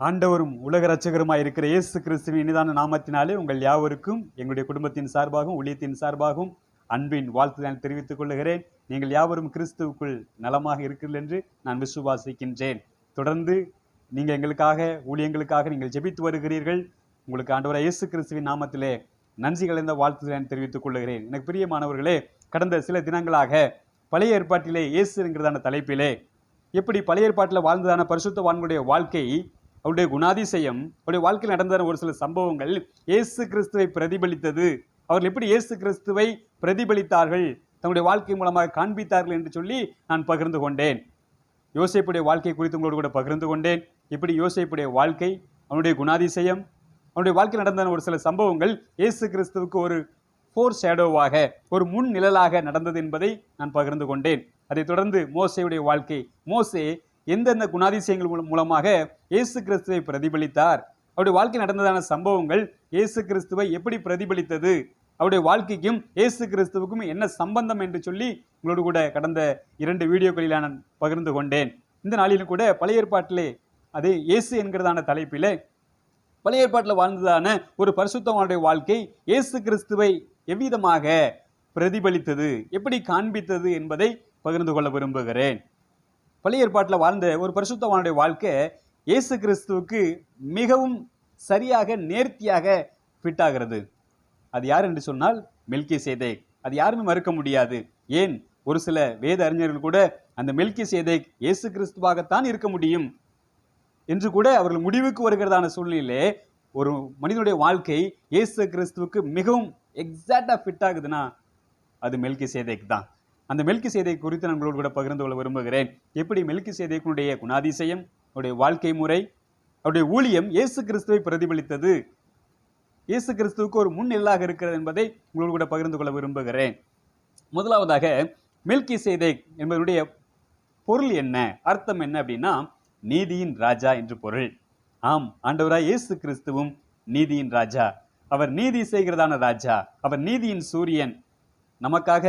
ஆண்டவரும் உலக ரட்சகருமாய் இருக்கிற இயேசு கிறிஸ்துவின் இனிதான நாமத்தினாலே உங்கள் யாவருக்கும் எங்களுடைய குடும்பத்தின் சார்பாகவும் ஊழியத்தின் சார்பாகவும் அன்பின் வாழ்த்துதல் தெரிவித்துக் கொள்கிறேன் நீங்கள் யாவரும் கிறிஸ்துவுக்குள் நலமாக இருக்கிறீர்கள் என்று நான் விசுவாசிக்கின்றேன். தொடர்ந்து நீங்கள் எங்களுக்காக ஊழியங்களுக்காக நீங்கள் ஜெபித்து வருகிறீர்கள். உங்களுக்கு ஆண்டவர இயேசு கிறிஸ்துவின் நாமத்திலே நன்றி கலந்த வாழ்த்துதல் தெரிவித்துக் கொள்கிறேன் எனக்கு பிரியமானவர்களே கடந்த சில தினங்களாக பழைய ஏற்பாட்டிலே இயேசு என்கிறதான தலைப்பிலே எப்படி பழைய ஏற்பாட்டில் வாழ்ந்ததான பரிசுத்தவான்களுடைய வாழ்க்கை அவருடைய குணாதிசயம் அவருடைய வாழ்க்கையில் நடந்த ஒரு சில சம்பவங்கள் இயேசு கிறிஸ்துவை பிரதிபலித்தது. அவர்கள் எப்படி இயேசு கிறிஸ்துவை பிரதிபலித்தார்கள்? தங்களுடைய வாழ்க்கை மூலமாக காண்பித்தார்கள் என்று சொல்லி நான் பகிர்ந்து கொண்டேன். யோசிப்புடைய வாழ்க்கை குறித்து உங்களோடு கூட பகிர்ந்து கொண்டேன். இப்படி யோசிப்புடைய வாழ்க்கை அவனுடைய குணாதிசயம் அவனுடைய வாழ்க்கையில் நடந்த ஒரு சில சம்பவங்கள் இயேசு கிறிஸ்துவுக்கு ஒரு ஃபோர் ஷேடோவாக ஒரு முன் நிழலாக நடந்தது என்பதை நான் பகிர்ந்து கொண்டேன். அதைத் தொடர்ந்து மோசையுடைய வாழ்க்கை. மோசே எந்தெந்த குணாதிசயங்கள் மூலம் மூலமாக இயேசு கிறிஸ்துவை பிரதிபலித்தார்? அவருடைய வாழ்க்கை நடந்ததான சம்பவங்கள் இயேசு கிறிஸ்துவை எப்படி பிரதிபலித்தது? அவருடைய வாழ்க்கைக்கும் இயேசு கிறிஸ்துவுக்கும் என்ன சம்பந்தம் என்று சொல்லி உங்களோடு கூட கடந்த இரண்டு வீடியோக்களில் நான் பகிர்ந்து கொண்டேன். இந்த நாளிலும் கூட பழைய ஏற்பாட்டிலே அது இயேசு என்கிறதான தலைப்பிலே பழைய ஏற்பாட்டில் வாழ்ந்ததான ஒரு பரிசுத்தவானுடைய வாழ்க்கை இயேசு கிறிஸ்துவை எவ்விதமாக பிரதிபலித்தது எப்படி காண்பித்தது என்பதை பகிர்ந்து கொள்ள விரும்புகிறேன். பழைய ஏற்பாட்டில் வாழ்ந்த ஒரு பரிசுத்தவானுடைய வாழ்க்கை இயேசு கிறிஸ்துவுக்கு மிகவும் சரியாக நேர்த்தியாக ஃபிட் ஆகிறது. அது யார் என்று சொன்னால் மில்கி சேதேக் அது யாருமே மறுக்க முடியாது. ஏன்? ஒரு சில வேத அறிஞர்கள் கூட அந்த மெல்கி சேதேக் இயேசு கிறிஸ்துவாகத்தான் இருக்க முடியும் என்று கூட அவர்கள் முடிவுக்கு வருகிறதான சூழ்நிலையிலே ஒரு மனிதனுடைய வாழ்க்கை இயேசு கிறிஸ்துவுக்கு மிகவும் எக்ஸாக்டாக ஃபிட் ஆகுதுன்னா அது மில்கி சேதேக் தான். அந்த மெல்கி சேதை குறித்து நான் உங்களோடு கூட பகிர்ந்து கொள்ள விரும்புகிறேன். எப்படி மெல்கி சேதைக்குடைய குணாதிசயம் அவருடைய வாழ்க்கை முறை அவருடைய ஊழியம் இயேசு கிறிஸ்துவை பிரதிபலித்தது. இயேசு கிறிஸ்துவுக்கு ஒரு முன் எல்லாக இருக்கிறது என்பதை உங்களோடு கூட பகிர்ந்து கொள்ள விரும்புகிறேன். முதலாவதாக மெல்கி சேதை என்பதனுடைய பொருள் என்ன? அர்த்தம் என்ன அப்படின்னா நீதியின் ராஜா என்று பொருள். ஆம் ஆண்டவராய் இயேசு கிறிஸ்துவும் நீதியின் ராஜா. அவர் நீதி செய்கிறதான ராஜா. அவர் நீதியின் சூரியன். நமக்காக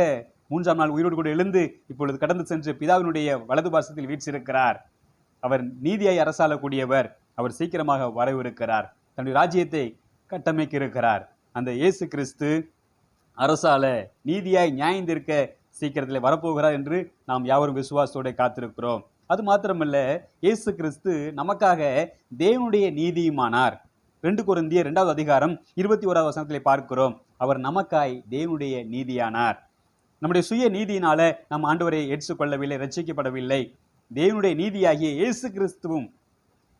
மூன்றாம் நாள் உயிரோடு கூட எழுந்து இப்பொழுது கடந்து சென்று பிதாவினுடைய வலது பாசத்தில் வீற்றிருக்கிறார். அவர் நீதியாய் அரசாளக்கூடியவர். அவர் சீக்கிரமாக வரவிருக்கிறார் தன்னுடைய ராஜ்யத்தை கட்டமைக்க இருக்கிறார் அந்த இயேசு கிறிஸ்து அரசால நீதியாய் நியாயந்திருக்க சீக்கிரத்தில் வரப்போகிறார் என்று நாம் யாவரும் விசுவாசத்தோட காத்திருக்கிறோம். அது மாத்திரமல்ல இயேசு கிறிஸ்து நமக்காக தேவனுடைய நீதியுமானார். ரெண்டு குருந்திய இரண்டாவது அதிகாரம் இருபத்தி ஓராவது வசனத்திலே பார்க்கிறோம். அவர் நமக்காய் தேவனுடைய நீதியானார். நம்முடைய சுய நீதியினால நாம் ஆண்டவரை ஏற்றுக்கொள்ளவில்லை ரட்சிக்கப்படவில்லை தேவனுடைய நீதியாகிய இயேசு கிறிஸ்துவும்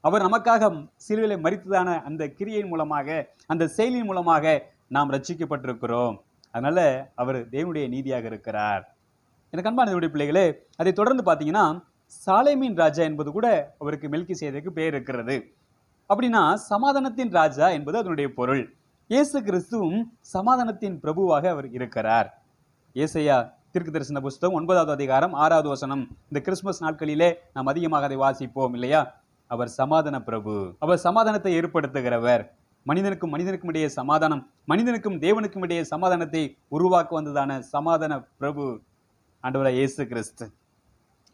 அவர் நமக்காக சிலுவிலை மறித்ததான அந்த கிரியின் மூலமாக அந்த செயலின் மூலமாக நாம் ரட்சிக்கப்பட்டிருக்கிறோம் அதனால அவர் தேவனுடைய நீதியாக இருக்கிறார். எனக்கு அன்பான தேவனுடைய பிள்ளைகளே அதை தொடர்ந்து பார்த்தீங்கன்னா சாலைமீன் ராஜா என்பது கூட அவருக்கு மெல்கி செய்ததுக்கு பெயர் இருக்கிறது. அப்படின்னா சமாதானத்தின் ராஜா என்பது அதனுடைய பொருள். இயேசு கிறிஸ்துவும் சமாதானத்தின் பிரபுவாக அவர் இருக்கிறார். ஏசையா திருக்கு தரிசன புஸ்தகம் ஒன்பதாவது அதிகாரம் ஆறாவது வசனம். இந்த கிறிஸ்துமஸ் நாட்களிலே நாம் அதிகமாக அதை வாசிப்போம் இல்லையா? அவர் சமாதான பிரபு. அவர் சமாதானத்தை ஏற்படுத்துகிறவர். மனிதனுக்கும் மனிதனுக்கும் இடையே சமாதானம் மனிதனுக்கும் தேவனுக்கும் இடையே சமாதானத்தை உருவாக்க வந்ததான சமாதான பிரபு ஆண்டவராய் இயேசு கிறிஸ்து.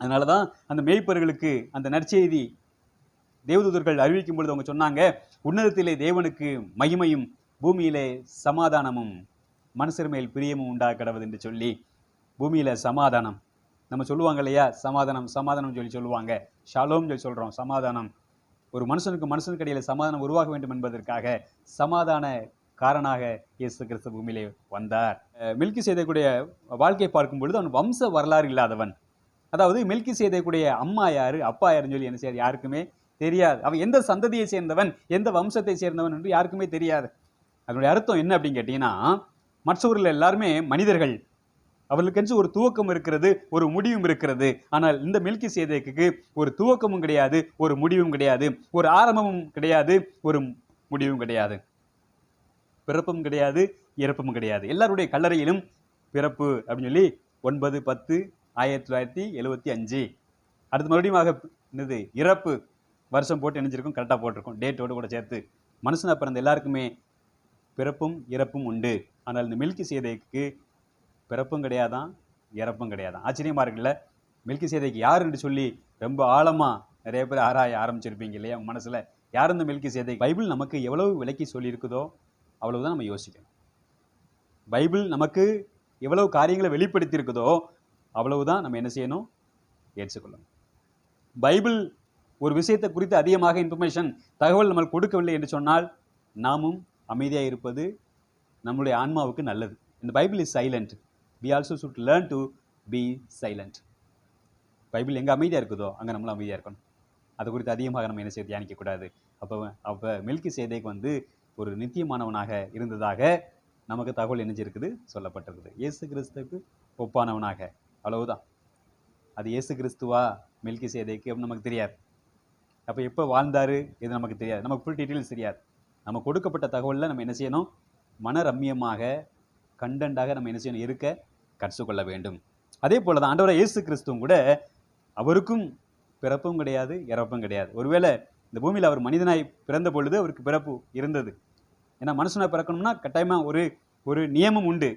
அதனால தான் அந்த மேய்ப்பர்களுக்கு அந்த நற்செய்தி தேவதூதர்கள் அறிவிக்கும் பொழுது அவங்க சொன்னாங்க உன்னதத்திலே தேவனுக்கு மகிமையும் பூமியிலே சமாதானமும். மனுஷர் மேல் பிரியமும் உண்டாக கிடவது என்று சொல்லி பூமியில் சமாதானம். நம்ம சொல்லுவாங்க இல்லையா? சமாதானம் சமாதானம் சொல்லி சொல்லுவாங்க. ஷாலோம் சொல்லி சொல்கிறோம் சமாதானம். ஒரு மனுஷனுக்கு மனுஷனுக்கு இடையில சமாதானம் உருவாக வேண்டும் என்பதற்காக சமாதான காரணாக இயேசு கிறிஸ்து பூமியிலே வந்தார். மில்கி செய்தக்கூடிய வாழ்க்கையை பார்க்கும் பொழுது அவன் வம்ச வரலாறு இல்லாதவன். அதாவது மில்கி செய்தக்கூடிய அம்மா யாரு அப்பா யாருன்னு சொல்லி என்ன செய்யாது? யாருக்குமே தெரியாது. அவன் எந்த சந்ததியை சேர்ந்தவன் எந்த வம்சத்தை சேர்ந்தவன் என்று யாருக்குமே தெரியாது. அதனுடைய அர்த்தம் என்ன அப்படின்னு கேட்டீங்கன்னா மற்றவர்கள் எல்லாருமே மனிதர்கள். அவர்களுக்கென்று ஒரு துவக்கம் இருக்கிறது ஒரு முடிவும் இருக்கிறது. ஆனால் இந்த மில்கி சேதைக்கு ஒரு துவக்கமும் கிடையாது ஒரு முடிவும் கிடையாது ஒரு ஆரம்பமும் கிடையாது ஒரு முடிவும் கிடையாது. பிறப்பும் கிடையாது இறப்பும் கிடையாது. எல்லாருடைய கல்லறையிலும் பிறப்பு அப்படின்னு சொல்லி ஒன்பது பத்து ஆயிரத்தி தொள்ளாயிரத்தி எழுபத்தி அஞ்சு. அடுத்து மறுபடியும் ஆக என்னது? இறப்பு. வருஷம் போட்டு இணைஞ்சிருக்கும் கரெக்டாக போட்டிருக்கோம். டேட்டோடு கூட சேர்த்து. மனுஷனா பிறந்த எல்லாருக்குமே பிறப்பும் இறப்பும் உண்டு. ஆனால் இந்த மில்கி சேதைக்கு பிறப்பும் கிடையாதான் இறப்பும் கிடையாதான். ஆச்சரியமாக இருக்குல்ல? மில்கி சேதைக்கு யாருன்னு சொல்லி ரொம்ப ஆழமாக நிறைய பேர் ஆராய ஆரம்பிச்சிருப்பீங்க இல்லையா? உங்கள் மனசில் யார் இந்த மில்கி சேதை? பைபிள் நமக்கு எவ்வளவு விலைக்கு சொல்லியிருக்குதோ அவ்வளவுதான் நம்ம யோசிக்கணும். பைபிள் நமக்கு எவ்வளவு காரியங்களை வெளிப்படுத்தி இருக்குதோ அவ்வளவுதான் நம்ம என்ன செய்யணும்? ஏற்றுக்கொள்ளணும். பைபிள் ஒரு விஷயத்தை குறித்து அதிகமாக இன்ஃபர்மேஷன் தகவல் நம்ம கொடுக்கவில்லை என்று சொன்னால் நாமும் அமைதியாக இருப்பது நம்முடைய ஆன்மாவுக்கு நல்லது. இந்த Bible is silent we also should learn to be silent Bible எங்கே அமைதியாக இருக்குதோ அங்கே நம்மளும் அமைதியாக இருக்கணும். அது குறித்து அதிகமாக நம்ம என்ன செய்ய தியானிக்கக்கூடாது அப்போ அப்போ மில்கி சேதைக்கு வந்து ஒரு நித்தியமானவனாக இருந்ததாக நமக்கு தகவல் இணைஞ்சிருக்குது சொல்லப்பட்டிருக்குது. இயேசு கிறிஸ்துவுக்கு ஒப்பானவனாக. அவ்வளவுதான். அது இயேசு கிறிஸ்துவா மில்கி சேதைக்கு அப்படின்னு நமக்கு தெரியாது. அப்போ எப்போ வாழ்ந்தார் இது நமக்கு தெரியாது. நமக்கு ஃபுல் டீட்டெயில்ஸ் தெரியாது. நம்ம கொடுக்கப்பட்ட தகவலில் நம்ம என்ன செய்யணும்? மனரம்யமாக கண்டண்டாக நம்ம என்ன செய்யணும்? இருக்க கற்றுக்கொள்ள வேண்டும். அதே போல தான் ஆண்டவராக இயேசு கிறிஸ்துவும் கூட அவருக்கும் பிறப்பும் கிடையாது இறப்பும் கிடையாது. ஒருவேளை இந்த பூமியில் அவர் மனிதனாய் பிறந்த பொழுது அவருக்கு பிறப்பு இருந்தது. ஏன்னா மனுஷனாக பிறக்கணும்னா கட்டாயமாக ஒரு ஒரு நியமம் உண்டு.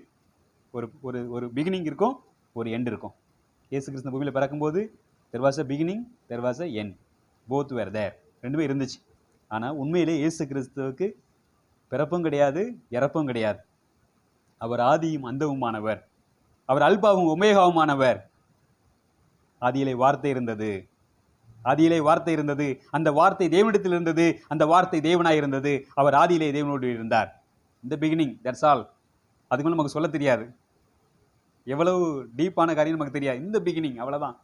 ஒரு ஒரு ஒரு பிகினிங் இருக்கும் ஒரு எண்ட் இருக்கும். இயேசு கிறிஸ்து பூமியில் பிறக்கும்போது there was a beginning there was a both were there ரெண்டுமே இருந்துச்சு. ஆனால் உண்மையிலே இயேசு கிறிஸ்துவுக்கு பிறப்பும் கிடையாது இறப்பும் கிடையாது. அவர் ஆதியும் அந்தவுமானவர். அவர் அல்பாவும் ஒமேகாவுமானவர். ஆதியிலே வார்த்தை இருந்தது. ஆதியிலே வார்த்தை இருந்தது. அந்த வார்த்தை தேவனிடத்தில் இருந்தது. அந்த வார்த்தை தேவனாய் இருந்தது. அவர் ஆதியிலே தேவனோடு இருந்தார். இந்த பிகினிங் தட்ஸ் ஆல் அதுக்கு நமக்கு சொல்ல தெரியாது. எவ்வளவு டீப்பான காரியம் நமக்கு தெரியாது. இந்த பிகினிங் அவ்வளோதான்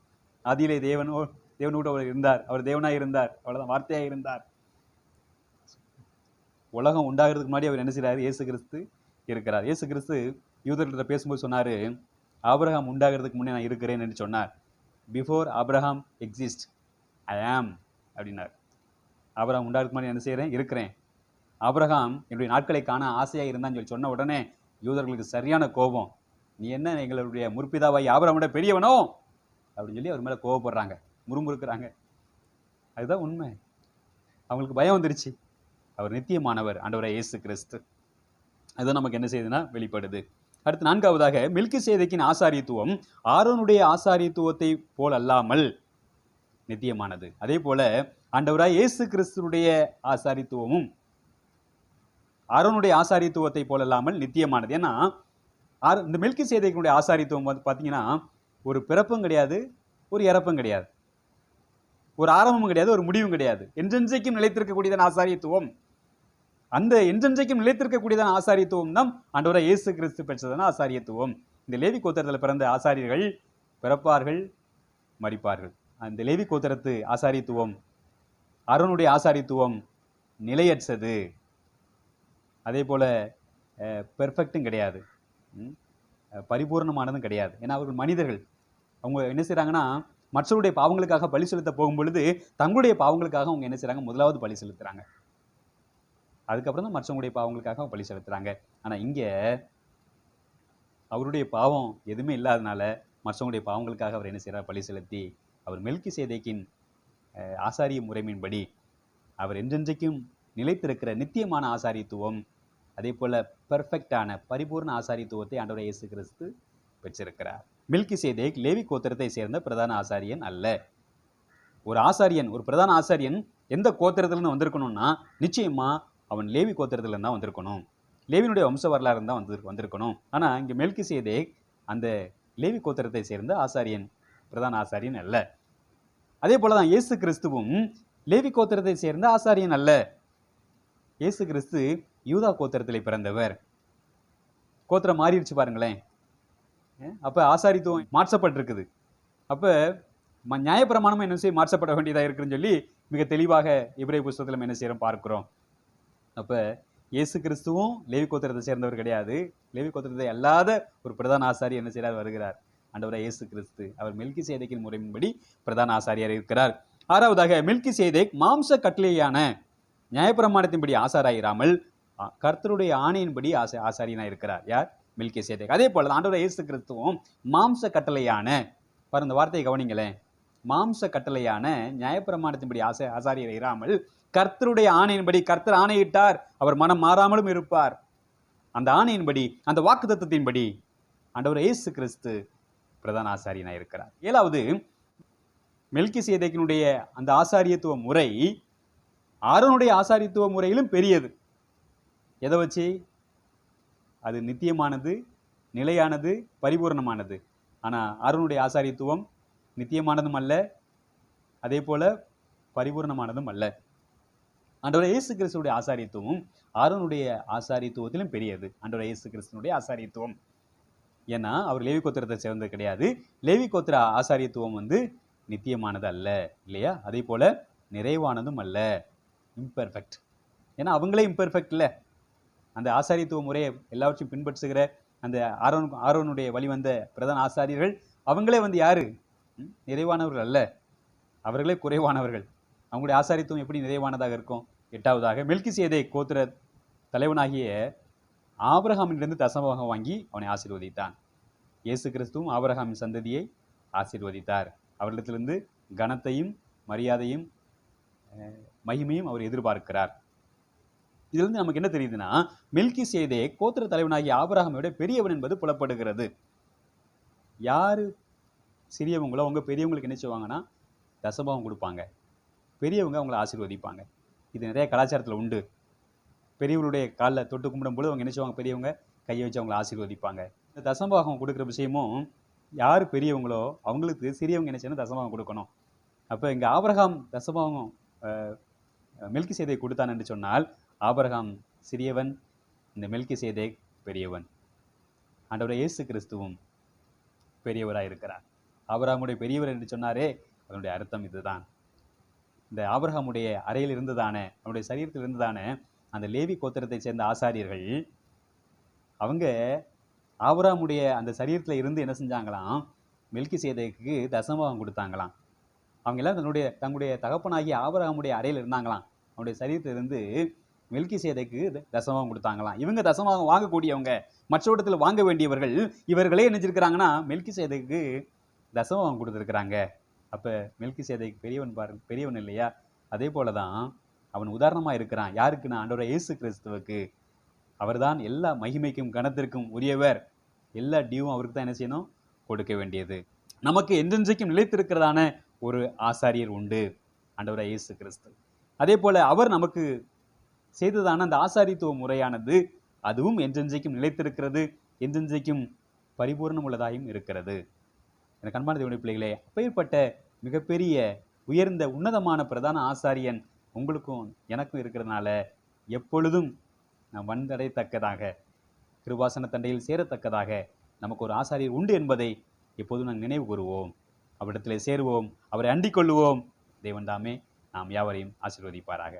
ஆதியிலே தேவனோ தேவனோடு அவர் இருந்தார். அவர் தேவனாய் இருந்தார். அவ்வளோதான் வார்த்தையாக இருந்தார். உலகம் உண்டாகிறதுக்கு முன்னாடி அவர் என்ன செய்கிறார் இயேசு கிறிஸ்து இருக்கிறார். இயேசு கிறிஸ்து யூதர்கிட்ட பேசும்போது சொன்னார் ஆபிரகாம் உண்டாகிறதுக்கு முன்னே நான் இருக்கிறேன் என்று சொன்னார். பிஃபோர் ஆபிரகாம் எக்ஸிஸ்ட் ஐ ஆம் அப்படின்னார். ஆபிரகாம் உண்டாகிறதுக்கு முன்னாடி என்ன செய்கிறேன் இருக்கிறேன். அப்ரஹாம் என்னுடைய நாட்களை காண ஆசையாக இருந்தான்னு சொல்லி சொன்ன உடனே யூதர்களுக்கு சரியான கோபம். நீ என்ன? எங்களுடைய முற்பிதாவாய் ஆபிரகாமோட பெரியவனோ? அப்படின்னு சொல்லி அவர் மேலே கோவப்படுறாங்க முறுமுறுக்கிறாங்க. அதுதான் உண்மை. அவங்களுக்கு பயம் வந்துருச்சு. அவர் நித்தியமானவர் ஆண்டவராய் இயேசு கிறிஸ்து. அதுதான் நமக்கு என்ன செய்யுதுன்னா வெளிப்படுது. அடுத்து நான்காவதாக மில்கி சேதைக்கின் ஆசாரியத்துவம் ஆரோனுடைய ஆசாரியத்துவத்தை போல் அல்லாமல் நித்தியமானது. அதே போல ஆண்டவராய் இயேசு கிறிஸ்துடைய ஆசாரித்துவமும் ஆரோனுடைய ஆசாரித்துவத்தை போல் அல்லாமல் நித்தியமானது. ஏன்னா ஆர் இந்த மில்கி சேதைக்கினுடைய ஆசாரித்துவம் வந்து பார்த்தீங்கன்னா ஒரு பிறப்பும் கிடையாது ஒரு இறப்பும் கிடையாது. ஒரு ஆரம்பமும் கிடையாது ஒரு முடிவும் கிடையாது. என்றென்றைக்கும் நிலைத்திருக்கக்கூடியதான ஆசாரியத்துவம். அந்த என்றென்றைக்கும் நிலைத்திருக்கக்கூடியதான ஆசாரியத்துவம் தான் ஆண்டவராய் இயேசு கிறிஸ்து பெற்றதான ஆசாரியத்துவம். இந்த லேவி கோத்திரத்தில் பிறந்த ஆசாரியர்கள் பிறப்பார்கள் மறிப்பார்கள். அந்த லேவி கோத்திரத்து ஆசாரியத்துவம் அருணுடைய ஆசாரியத்துவம் நிலையற்றது. அதே போல பெர்ஃபெக்ட்டும் கிடையாது. பரிபூர்ணமானதும் கிடையாது. ஏன்னா அவர்கள் மனிதர்கள். அவங்க என்ன செய்கிறாங்கன்னா மற்றவருடைய பாவங்களுக்காக பலி செலுத்த போகும் பொழுது தங்களுடைய பாவங்களுக்காக அவங்க என்ன செய்கிறாங்க முதலாவது பலி செலுத்துகிறாங்க அதுக்கப்புறம் தான் மற்றவங்களுடைய பாவங்களுக்காக அவங்க பலி செலுத்துறாங்க. ஆனால் இங்கே அவருடைய பாவம் எதுவுமே இல்லாதனால மற்றவங்களுடைய பாவங்களுக்காக அவர் என்ன செய்கிறார் பலி செலுத்தி அவர் மெல்கி சேதைக்கின் ஆசாரிய முறைமையின்படி அவர் என்றென்றைக்கும் நிலைத்திருக்கிற நித்தியமான ஆசாரியத்துவம் அதே போல் பெர்ஃபெக்டான பரிபூர்ண ஆசாரியத்துவத்தை ஆண்டவர் இயேசு கிறிஸ்து பெற்றிருக்கிறார். மில்கி சேதேக் லேவி கோத்திரத்தை சேர்ந்த பிரதான ஆசாரியன் அல்ல. ஒரு ஆசாரியன் ஒரு பிரதான ஆசாரியன் எந்த கோத்திரத்துலேருந்து வந்திருக்கணும்னா நிச்சயமாக அவன் லேவி கோத்திரத்திலிருந்து தான் வந்திருக்கணும். லேவினுடைய வம்ச வரலாறு தான் வந்து வந்திருக்கணும். ஆனால் இங்கே மெல்கி சேதேக் அந்த லேவி கோத்திரத்தை சேர்ந்த ஆசாரியன் பிரதான ஆசாரியன் அல்ல. அதே போலதான் இயேசு கிறிஸ்துவும் லேவி கோத்திரத்தை சேர்ந்த ஆசாரியன் அல்ல. இயேசு கிறிஸ்து யூதா கோத்திரத்தில் பிறந்தவர். கோத்திரம் மாறிடுச்சு பாருங்களேன். அப்போ ஆசாரித்துவம் மாற்றப்பட்டிருக்குது. அப்போ ம- நியாயப்பிரமாணமும் என்ன செய்ய மாற்றப்பட வேண்டியதாக இருக்குன்னு சொல்லி மிக தெளிவாக இப்ரே புஸ்தகத்தில் என்ன செய்கிறோம் பார்க்கிறோம். அப்ப இயேசு கிறிஸ்துவும் லேவி கோத்திரத்தை சேர்ந்தவர் கிடையாது. லேவி கோத்திரத்தை அல்லாத ஒரு பிரதான ஆசாரி என்ன செய்றார்? வருகிறார். ஆண்டவராய் இயேசு கிறிஸ்து அவர் மில்கி சேதைக்கின் முறையின்படி பிரதான ஆசாரியார் இருக்கிறார். ஆறாவதாக மில்கி சேதேக் மாம்ச கட்டளையான நியாயப்பிரமாணத்தின்படி ஆசாராயிராமல் கர்த்தருடைய ஆணையின்படி ஆசை ஆசாரியனாக இருக்கிறார். யார்? மில்கி சேதேக் அதே போல ஆண்டவர இயேசு கிறிஸ்துவும் மாம்ச கட்டளையான பாரு இந்த வார்த்தையை கவனிங்களேன். மாம்ச கட்டளையான நியாயப்பிரமாணத்தின்படி ஆசை ஆசாரியர் இராமல் கர்த்தருடைய ஆணையின்படி கர்த்தர் ஆணையிட்டார். அவர் மனம் மாறாமலும் இருப்பார். அந்த ஆணையின்படி அந்த வாக்குத்தத்தத்தின்படி ஆண்டவர் இயேசு கிறிஸ்து பிரதான ஆசாரியனாக இருக்கிறார். ஏழாவது மெல்கி சேதைக்கினுடைய அந்த ஆசாரியத்துவ முறை ஆரோனுடைய ஆசாரியத்துவ முறையிலும் பெரியது. எதை வச்சு? அது நித்தியமானது நிலையானது பரிபூரணமானது. ஆனால் ஆரோனுடைய ஆசாரியத்துவம் நித்தியமானதும் அல்ல அதே போல் பரிபூரணமானதும் அல்ல. ஆண்டவர் இயேசு கிறிஸ்துடைய ஆசாரியத்துவம் ஆரோனுடைய ஆசாரியத்துவத்திலும் பெரியது. ஆண்டவர் இயேசு கிறிஸ்துனுடைய ஆசாரியத்துவம். ஏன்னா அவர் லேவி கோத்திரத்தை சேர்ந்தது கிடையாது. லேவி கோத்திர ஆசாரியத்துவம் வந்து நித்தியமானது அல்ல இல்லையா? அதே போல் நிறைவானதும் அல்ல. இம்பெர்ஃபெக்ட் ஏன்னா அவங்களே இம்பெர்ஃபெக்ட் இல்லை. அந்த ஆசாரியத்துவ முறையை எல்லாவற்றையும் பின்பற்றுகிற அந்த ஆரோன் ஆரோனுடைய வழிவந்த பிரதான ஆசாரியர்கள் அவங்களே வந்து யார்? நிறைவானவர்கள் அல்ல. அவர்களே குறைவானவர்கள். அவங்களுடைய ஆசாரித்துவம் எப்படி நிறைவானதாக இருக்கும்? எட்டாவதாக மில்கி சேதை கோத்திர தலைவனாகிய ஆபிரகாமிலிருந்து தசமபாகம் வாங்கி அவனை ஆசீர்வதித்தான். இயேசு கிறிஸ்துவும் ஆபிரகாமின் சந்ததியை ஆசீர்வதித்தார். அவரிடத்திலிருந்து கனத்தையும் மரியாதையும் மகிமையும் அவர் எதிர்பார்க்கிறார். இதிலிருந்து நமக்கு என்ன தெரியுதுன்னா மில்கி சேதே கோத்திர தலைவனாகிய ஆபிரகாமை பெரியவன் என்பது புலப்படுகிறது. யார் சிறியவங்களோ அவங்க பெரியவங்களுக்கு என்ன செய்வாங்கன்னா தசபாவம் கொடுப்பாங்க. பெரியவங்க அவங்கள ஆசீர்வதிப்பாங்க. இது நிறைய கலாச்சாரத்தில் உண்டு. பெரியவங்களுடைய காலில் தொட்டு கும்பிடும்போது அவங்க என்ன செய்வாங்க? பெரியவங்க கையை வச்சு அவங்கள ஆசீர்வதிப்பாங்க. இந்த தசம்பாகம் கொடுக்குற விஷயமும் யார் பெரியவங்களோ அவங்களுக்கு சிறியவங்க என்ன செய்யணும்? தசம்பாகம் கொடுக்கணும். அப்போ இங்கே ஆபரகாம் தசம்பாகம் மில்கி சேதை கொடுத்தான் என்று சொன்னால் ஆபரகாம் சிறியவன் இந்த மில்கி சேதை பெரியவன். ஆண்டவரை இயேசு கிறிஸ்துவும் பெரியவராக இருக்கிறார் ஆபரகாமுடைய பெரியவர் என்று சொன்னாரே அதனுடைய அர்த்தம் இதுதான். இந்த ஆபிரகாமுடைய அறையில் இருந்ததானே அவனுடைய சரீரத்தில் இருந்ததானே அந்த லேவி கோத்திரத்தை சேர்ந்த ஆசாரியர்கள் அவங்க ஆபிரகாமுடைய அந்த சரீரத்தில் இருந்து என்ன செஞ்சாங்களாம்? மெல்கி சேதைக்கு தசமபாகம் கொடுத்தாங்களாம். அவங்க எல்லாம் தன்னுடைய தங்களுடைய தகப்பனாகிய ஆபரகமுடைய அறையில் இருந்தாங்களாம். அவனுடைய சரீரத்திலிருந்து மெல்கி சேதைக்கு தசமபாகம் கொடுத்தாங்களாம். இவங்க தசமபாகம் வாங்கக்கூடியவங்க மற்றவரிடத்தில் வாங்க வேண்டியவர்கள் இவர்களே நினைச்சிருக்கிறாங்கன்னா மெல்கி சேதைக்கு தசமபாகம் கொடுத்துருக்குறாங்க. அப்போ மெல்கி சேதைக்கு பெரியவன் பாரு பெரியவன் இல்லையா? அதே போல தான் அவன் உதாரணமாக இருக்கிறான். யாருக்குன்னா? ஆண்டோட இயேசு கிறிஸ்துவுக்கு. அவர்தான் எல்லா மகிமைக்கும் கனத்திற்கும் உரியவர். எல்லா டியூவும் அவருக்கு தான் என்ன செய்யணும்? கொடுக்க வேண்டியது. நமக்கு என்றென்றைக்கும் நிலைத்திருக்கிறதான ஒரு ஆசாரியர் உண்டு ஆண்டவர இயேசு கிறிஸ்து. அதே போல் அவர் நமக்கு செய்ததான அந்த ஆசாரித்துவ முறையானது அதுவும் என்றென்றைக்கும் நிலைத்திருக்கிறது என்றென்றைக்கும் பரிபூர்ணம் உள்ளதாயும் இருக்கிறது. எனக்கு அன்பான தேவனுடைய பிள்ளைகளே அப்பேற்பட்ட மிகப்பெரிய உயர்ந்த உன்னதமான பிரதான ஆசாரியன் உங்களுக்கும் எனக்கும் இருக்கிறதுனால எப்பொழுதும் நாம் வந்தடையத்தக்கதாக கிருபாசன தண்டையில் சேரத்தக்கதாக நமக்கு ஒரு ஆசாரியர் உண்டு என்பதை எப்போதும் நாம் நினைவு கூறுவோம். அவரிடத்திலே சேருவோம் அவரை அண்டிக் கொள்ளுவோம். தேவன் தாமே நாம் யாவரையும் ஆசீர்வதிப்பாராக.